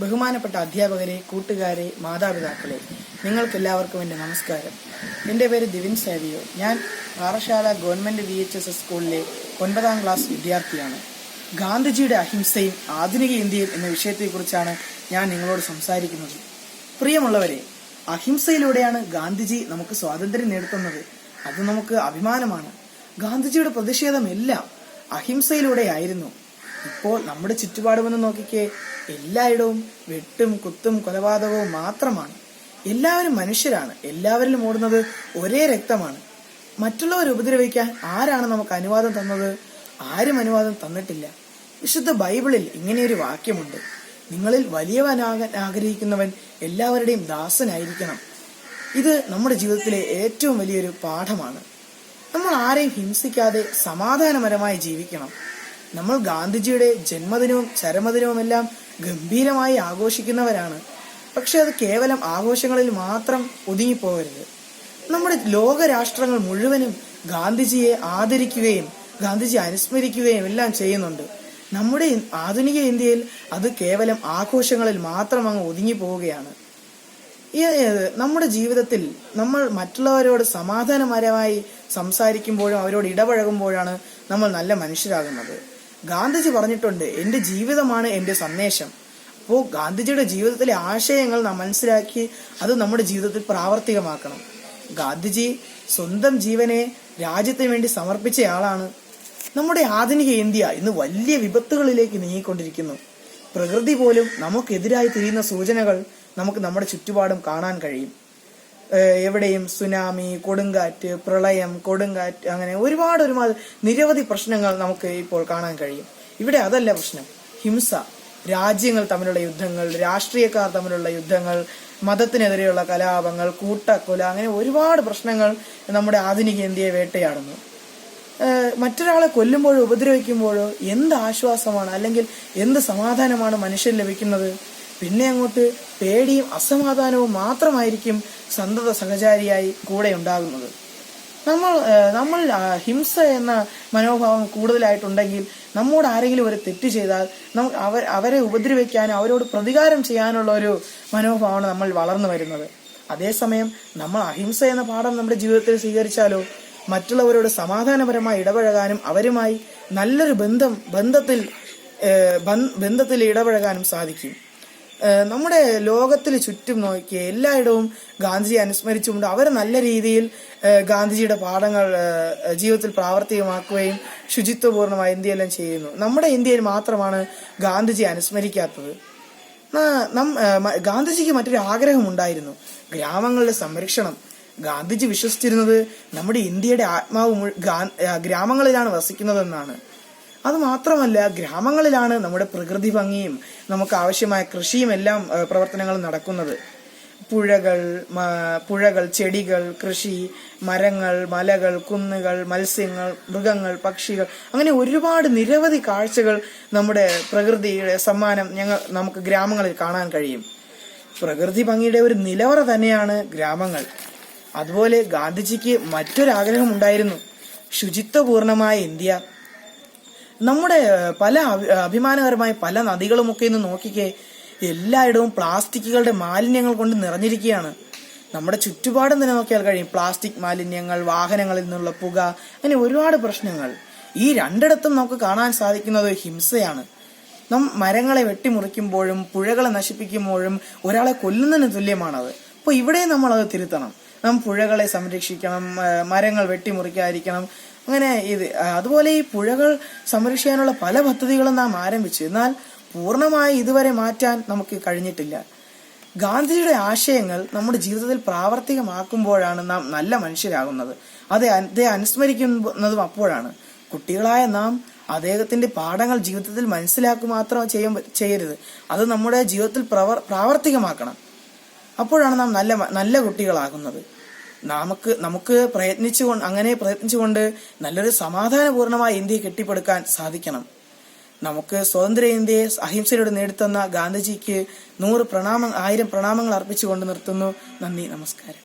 ബഹുമാനപ്പെട്ട അധ്യാപകരെ കൂട്ടുകാരെ മാതാപിതാക്കളെ നിങ്ങൾക്കെല്ലാവർക്കും എന്റെ നമസ്കാരം. എന്റെ പേര് ദിവിൻ സേവിയോ. ഞാൻ Parassala government V H S S സ്കൂളിലെ ഒൻപതാം ക്ലാസ് വിദ്യാർത്ഥിയാണ്. ഗാന്ധിജിയുടെ അഹിംസയും ആധുനിക ഇന്ത്യയും എന്ന വിഷയത്തെക്കുറിച്ചാണ് ഞാൻ നിങ്ങളോട് സംസാരിക്കുന്നത്. പ്രിയമുള്ളവരെ അഹിംസയിലൂടെയാണ് ഗാന്ധിജി നമുക്ക് സ്വാതന്ത്ര്യം നേടുത്തുന്നത്. അത് നമുക്ക് അഭിമാനമാണ്. ഗാന്ധിജിയുടെ പ്രതിഷേധം എല്ലാം അഹിംസയിലൂടെയായിരുന്നു. ഇപ്പോൾ നമ്മുടെ ചുറ്റുപാടുമെന്ന് നോക്കിക്കേ എല്ലായിടവും വെട്ടും കുത്തും കൊലപാതകവും മാത്രമാണ്. എല്ലാവരും മനുഷ്യരാണ്. എല്ലാവരിലും ഓടുന്നത് ഒരേ രക്തമാണ്. മറ്റുള്ളവരെ ഉപദ്രവിക്കാൻ ആരാണ് നമുക്ക് അനുവാദം തന്നത്? ആരും അനുവാദം തന്നിട്ടില്ല. വിശുദ്ധ ബൈബിളിൽ ഇങ്ങനെയൊരു വാക്യമുണ്ട്. നിങ്ങളിൽ വലിയവനാകാൻ ആഗ്രഹിക്കുന്നവൻ എല്ലാവരുടെയും ദാസനായിരിക്കണം. ഇത് നമ്മുടെ ജീവിതത്തിലെ ഏറ്റവും വലിയൊരു പാഠമാണ്. നമ്മൾ ആരെയും ഹിംസിക്കാതെ സമാധാനപരമായി ജീവിക്കണം. നമ്മൾ ഗാന്ധിജിയുടെ ജന്മദിനവും ചരമദിനവും എല്ലാം ഗംഭീരമായി ആഘോഷിക്കുന്നവരാണ്. പക്ഷെ അത് കേവലം ആഘോഷങ്ങളിൽ മാത്രം ഒതുങ്ങിപ്പോകരുത്. നമ്മുടെ ലോകരാഷ്ട്രങ്ങൾ മുഴുവനും ഗാന്ധിജിയെ ആദരിക്കുകയും ഗാന്ധിജി അനുസ്മരിക്കുകയും എല്ലാം ചെയ്യുന്നുണ്ട്. നമ്മുടെ ആധുനിക ഇന്ത്യയിൽ അത് കേവലം ആഘോഷങ്ങളിൽ മാത്രം അങ്ങ് ഒതുങ്ങി പോവുകയാണ് നമ്മുടെ ജീവിതത്തിൽ നമ്മൾ മറ്റുള്ളവരോട് സമാധാനപരമായി സംസാരിക്കുമ്പോഴും അവരോട് ഇടപഴകുമ്പോഴാണ് നമ്മൾ നല്ല മനുഷ്യരാകുന്നത്. ഗാന്ധിജി പറഞ്ഞിട്ടുണ്ട് എന്റെ ജീവിതമാണ് എന്റെ സന്ദേശം. അപ്പോൾ ഗാന്ധിജിയുടെ ജീവിതത്തിലെ ആശയങ്ങൾ നാം മനസ്സിലാക്കി അത് നമ്മുടെ ജീവിതത്തിൽ പ്രാവർത്തികമാക്കണം. ഗാന്ധിജി സ്വന്തം ജീവനെ രാജ്യത്തിന് വേണ്ടി സമർപ്പിച്ചയാളാണ്. നമ്മുടെ ആധുനിക ഇന്ത്യ ഇന്ന് വലിയ വിപത്തുകളിലേക്ക് നീങ്ങിക്കൊണ്ടിരിക്കുന്നു. പ്രകൃതി പോലും നമുക്കെതിരായി തിരിയുന്ന സൂചനകൾ നമുക്ക് നമ്മുടെ ചുറ്റുപാടും കാണാൻ കഴിയും. എവിടെയും സുനാമി കൊടുങ്കാറ്റ് പ്രളയം കൊടുങ്കാറ്റ് അങ്ങനെ ഒരുപാട് ഒരുപാട് നിരവധി പ്രശ്നങ്ങൾ നമുക്ക് ഇപ്പോൾ കാണാൻ കഴിയും. ഇവിടെ അതല്ല പ്രശ്നം. ഹിംസ. രാജ്യങ്ങൾ തമ്മിലുള്ള യുദ്ധങ്ങൾ രാഷ്ട്രീയക്കാർ തമ്മിലുള്ള യുദ്ധങ്ങൾ മതത്തിനെതിരെയുള്ള കലാപങ്ങൾ കൂട്ടക്കൊല അങ്ങനെ ഒരുപാട് പ്രശ്നങ്ങൾ നമ്മുടെ ആധുനിക ഇന്ത്യയെ വേട്ടയാടുന്നു. മറ്റൊരാളെ കൊല്ലുമ്പോഴോ ഉപദ്രവിക്കുമ്പോഴോ എന്ത് ആശ്വാസമാണ് അല്ലെങ്കിൽ എന്ത് സമാധാനമാണ് മനുഷ്യൻ ലഭിക്കുന്നത്? പിന്നെ അങ്ങോട്ട് പേടിയും അസമാധാനവും മാത്രമായിരിക്കും സന്തത സഹചാരിയായി കൂടെ ഉണ്ടാകുന്നത്. നമ്മൾ നമ്മൾ ഹിംസ എന്ന മനോഭാവം കൂടുതലായിട്ടുണ്ടെങ്കിൽ നമ്മോട് ആരെങ്കിലും ഒരു തെറ്റ് ചെയ്താൽ നമുക്ക് അവർ അവരെ ഉപദ്രവിക്കാനും അവരോട് പ്രതികാരം ചെയ്യാനുള്ള ഒരു മനോഭാവമാണ് നമ്മൾ വളർന്നു വരുന്നത്. അതേസമയം നമ്മൾ അഹിംസ എന്ന പാഠം നമ്മുടെ ജീവിതത്തിൽ സ്വീകരിച്ചാലോ മറ്റുള്ളവരോട് സമാധാനപരമായി ഇടപഴകാനും അവരുമായി നല്ലൊരു ബന്ധം ബന്ധത്തിൽ ബന്ധത്തിൽ ഇടപഴകാനും സാധിക്കും. നമ്മുടെ ലോകത്തിൽ ചുറ്റും നോക്കിയ എല്ലായിടവും ഗാന്ധിജി അനുസ്മരിച്ചുകൊണ്ട് അവർ നല്ല രീതിയിൽ ഗാന്ധിജിയുടെ പാഠങ്ങൾ ജീവിതത്തിൽ പ്രാവർത്തികമാക്കുകയും ശുചിത്വപൂർണമായ ഇന്ത്യയെല്ലാം ചെയ്യുന്നു. നമ്മുടെ ഇന്ത്യയിൽ മാത്രമാണ് ഗാന്ധിജി അനുസ്മരിക്കാത്തത്. ഗാന്ധിജിക്ക് മറ്റൊരു ആഗ്രഹം ഉണ്ടായിരുന്നു. ഗ്രാമങ്ങളുടെ സംരക്ഷണം. ഗാന്ധിജി വിശ്വസിച്ചിരുന്നത് നമ്മുടെ ഇന്ത്യയുടെ ആത്മാവ് ഗ്രാമങ്ങളിലാണ് വസിക്കുന്നതെന്നാണ്. അത് മാത്രമല്ല ഗ്രാമങ്ങളിലാണ് നമ്മുടെ പ്രകൃതി ഭംഗിയും നമുക്ക് ആവശ്യമായ കൃഷിയും എല്ലാം പ്രവർത്തനങ്ങൾ നടക്കുന്നത്. പുഴകൾ പുഴകൾ ചെടികൾ കൃഷി മരങ്ങൾ മലകൾ കുന്നുകൾ മത്സ്യങ്ങൾ മൃഗങ്ങൾ പക്ഷികൾ അങ്ങനെ ഒരുപാട് നിരവധി കാഴ്ചകൾ നമ്മുടെ പ്രകൃതിയുടെ സമ്മാനം ഞങ്ങൾ നമുക്ക് ഗ്രാമങ്ങളിൽ കാണാൻ കഴിയും. പ്രകൃതി ഭംഗിയുടെ ഒരു നിലവറ തന്നെയാണ് ഗ്രാമങ്ങൾ. അതുപോലെ ഗാന്ധിജിക്ക് മറ്റൊരാഗ്രഹം ഉണ്ടായിരുന്നു ശുചിത്വപൂർണമായ ഇന്ത്യ. നമ്മുടെ പല അഭി- അഭിമാനകരമായ പല നദികളുമൊക്കെ ഇന്ന് നോക്കിക്കേ എല്ലായിടവും പ്ലാസ്റ്റിക്കുകളുടെ മാലിന്യങ്ങൾ കൊണ്ട് നിറഞ്ഞിരിക്കുകയാണ്. നമ്മുടെ ചുറ്റുപാടും തന്നെ നോക്കിയാൽ കഴിയും. പ്ലാസ്റ്റിക് മാലിന്യങ്ങൾ വാഹനങ്ങളിൽ നിന്നുള്ള പുക അങ്ങനെ ഒരുപാട് പ്രശ്നങ്ങൾ. ഈ രണ്ടിടത്തും നമുക്ക് കാണാൻ സാധിക്കുന്നത് ഹിംസയാണ്. നാം മരങ്ങളെ വെട്ടിമുറിക്കുമ്പോഴും പുഴകളെ നശിപ്പിക്കുമ്പോഴും ഒരാളെ കൊല്ലുന്നതിന് തുല്യമാണത്. അപ്പോൾ ഇവിടെ നമ്മൾ അത് തിരുത്തണം. നാം പുഴകളെ സംരക്ഷിക്കണം മരങ്ങൾ വെട്ടിമുറിക്കാതിരിക്കണം. അങ്ങനെ ഇത് അതുപോലെ ഈ പുഴകൾ സംരക്ഷിക്കാനുള്ള പല പദ്ധതികളും നാം ആരംഭിച്ചു. എന്നാൽ പൂർണമായി ഇതുവരെ മാറ്റാൻ നമുക്ക് കഴിഞ്ഞിട്ടില്ല. ഗാന്ധിജിയുടെ ആശയങ്ങൾ നമ്മുടെ ജീവിതത്തിൽ പ്രാവർത്തികമാക്കുമ്പോഴാണ് നാം നല്ല മനുഷ്യരാകുന്നത്. അത് അദ്ദേഹം അനുസ്മരിക്കുന്നതും അപ്പോഴാണ്. കുട്ടികളായ നാം അദ്ദേഹത്തിന്റെ പാഠങ്ങൾ ജീവിതത്തിൽ മനസ്സിലാക്കുക മാത്രം ചെയ്യരുത്. അത് നമ്മുടെ ജീവിതത്തിൽ പ്രവർ പ്രാവർത്തികമാക്കണം. അപ്പോഴാണ് നാം നല്ല നല്ല കുട്ടികളാകുന്നത്. നമുക്ക് നമുക്ക് പ്രയത്നിച്ചുകൊണ്ട് അങ്ങനെ പ്രയത്നിച്ചുകൊണ്ട് നല്ലൊരു സമാധാനപൂർണമായ ഇന്ത്യയെ കെട്ടിപ്പടുക്കാൻ സാധിക്കണം. നമുക്ക് സ്വതന്ത്ര ഇന്ത്യയെ അഹിംസയിലൂടെ നേടിത്തന്ന ഗാന്ധിജിക്ക് നൂറ് പ്രണാമ ആയിരം പ്രണാമങ്ങൾ അർപ്പിച്ചുകൊണ്ട് നിർത്തുന്നു. നന്ദി നമസ്കാരം.